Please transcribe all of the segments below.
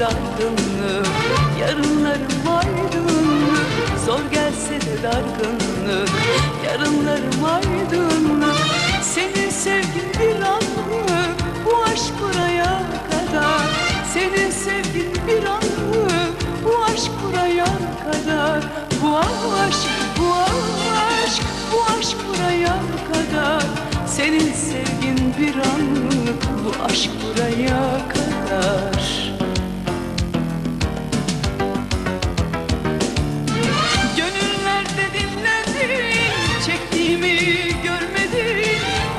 dargınlık Yarınlarım aydınlık Zor gelse de dargınlık Yarınlarım aydınlık Senin sevgin bir anlık Bu aşk buraya kadar. Senin sevgin bir anlık Bu aşk buraya kadar. Bu aşk, bu aşk Bu aşk buraya kadar. Senin sevgin bir anlık Bu aşk buraya kadar.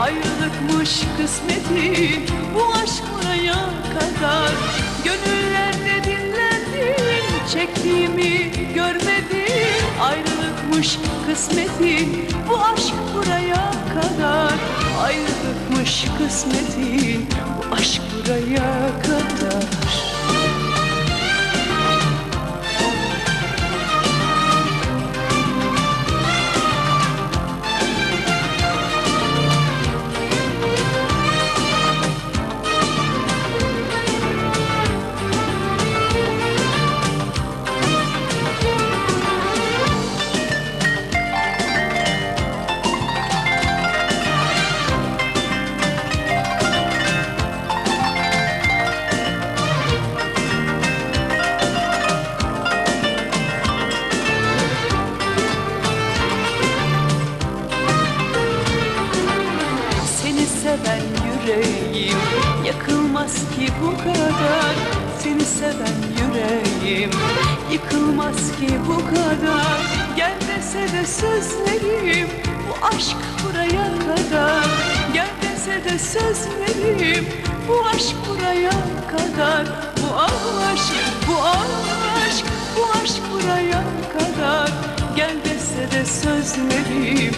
Ayrılıkmış kısmetin Bu aşk buraya kadar. Gönüllerde dinlendin Çektiğimi görmedin Ayrılıkmış kısmetin Bu aşk buraya kadar. Ayrılıkmış kısmetin Bu aşk buraya kadar seven yüreğim. Yakılmaz ki bu kadar Seni seven yüreğim. Yıkılmaz ki bu kadar Gel dese de sözlerim. Bu aşk buraya kadar Gel dese de sözlerim. Bu aşk buraya kadar Bu aşk, bu aşk, bu aşk buraya kadar. Gel dese de sözlerim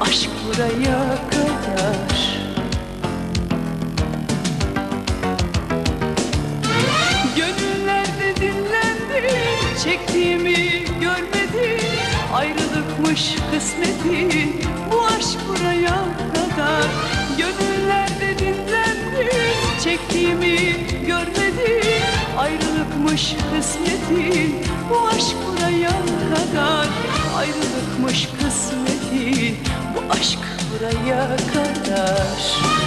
aşk buraya kadar dinlendin Çektiğimi görmedin Ayrılıkmış kısmetin Bu aşk buraya kadar Gönüllerde dinlendin. Çektiğimi görmedin Ayrılıkmış kısmetin Bu aşk buraya kadar Ayrılıkmış kısmetin Bu aşk buraya kadar